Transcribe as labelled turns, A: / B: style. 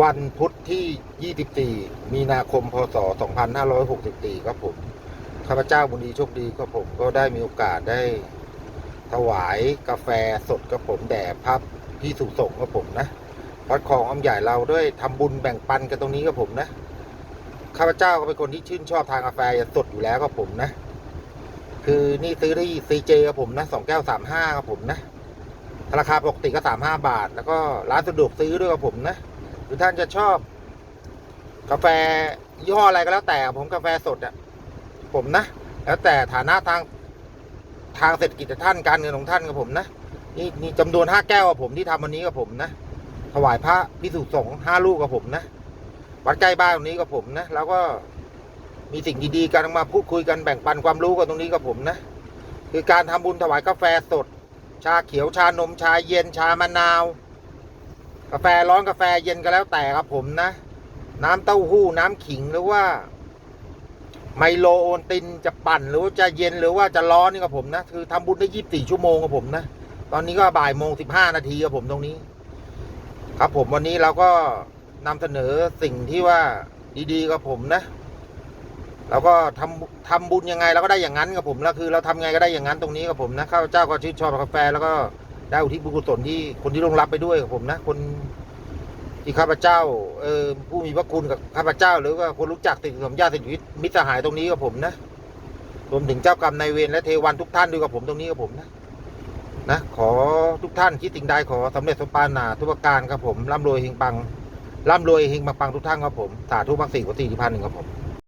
A: วันพุธที่ 24 มีนาคม พศ 2564 ครับผม ข้าพเจ้าบุญดีโชคดีครับผมก็ได้มีโอกาสได้ ถวายกาแฟสดกับผมแด่พระพี่สุสงฆ์กับผมนะวัดคลองอ้อมใหญ่เราด้วยทำบุญแบ่งปันกันตรงนี้กับผมนะ ข้าพเจ้าก็เป็นคนที่ชื่นชอบทานกาแฟสดอยู่แล้วกับผมนะ คือนี่ซื้อได้ซีเจกับผมนะสองแก้วสามห้ากับผมนะ ราคาปกติก็สามห้าบาท แล้วก็ร้านสะดวกซื้อด้วยกับผมนะ รือท่านจะชอบ กาแฟยี่ห้ออะไรก็แล้วแต่ ผมกาแฟสดอะ่ะผมนะ แล้วแต่ฐานะทางทางเศรษฐกิจท่านการเงินของท่านกับผมนะนี่นี่จำนวนห้าแก้วกับผมที่ทำวันนี้กับผมนะถวายพระพิสุสงฆ์ห้าลูกกับผมนะวัดใกล้บ้านตรงนี้กับผมนะ แล้วก็มีสิ่งดีๆกันมาพูดคุยกันแบ่งปันความรู้กันตรงนี้กับผมนะ คือการทำบุญถวายกาแฟสด ชาเขียวชานมชาเย็นชามะนาว กาแฟร้อนกาแฟเย็นก็แล้วแต่ครับผมนะ น้ำเต้าหู้น้ำขิงหรือว่า ไมโลโอนตินจะปั่นหรือว่าจะเย็นหรือว่าจะร้อนนี่กับผมนะคือทำบุญได้ยี่สิบสี่ชั่วโมงกับผมนะ ตอนนี้ก็บ่ายโมงสิบห้านาทีกับผมตรงนี้ ครับผมวันนี้เราก็นำเสนอสิ่งที่ว่าดีๆกับผมนะเราก็ทำทำบุญยังไงเราก็ได้อย่างนั้นกับผมแล้วคือ เราทำไงก็ได้อย่างนั้นตรงนี้กับผมนะข้าพเจ้าก็ชื่นชอบกาแฟแล้วก็ ได้อุทิศบุญกุศลที่คนที่ลงรับไปด้วยกับผมนะ คนที่ข้าพเจ้าเออผู้มีพระคุณกับข้าพเจ้า หรือว่าคนรู้จักติดสมญาติสิทธิมิตรสหายตรงนี้กับผมนะรวมถึงเจ้ากรรมนายเวรและเทวันทุกท่านด้วยกับผมตรงนี้กับผมนะนะขอทุกท่านคิดสิ่งใดขอสำเร็จสมปานาทุกประการครับผมร่ำรวยเฮงปังร่ำรวยเฮงปังปังทุกท่านครับผมสาธุมักสี่วัตสี่ที่พันหนึ่งครับผม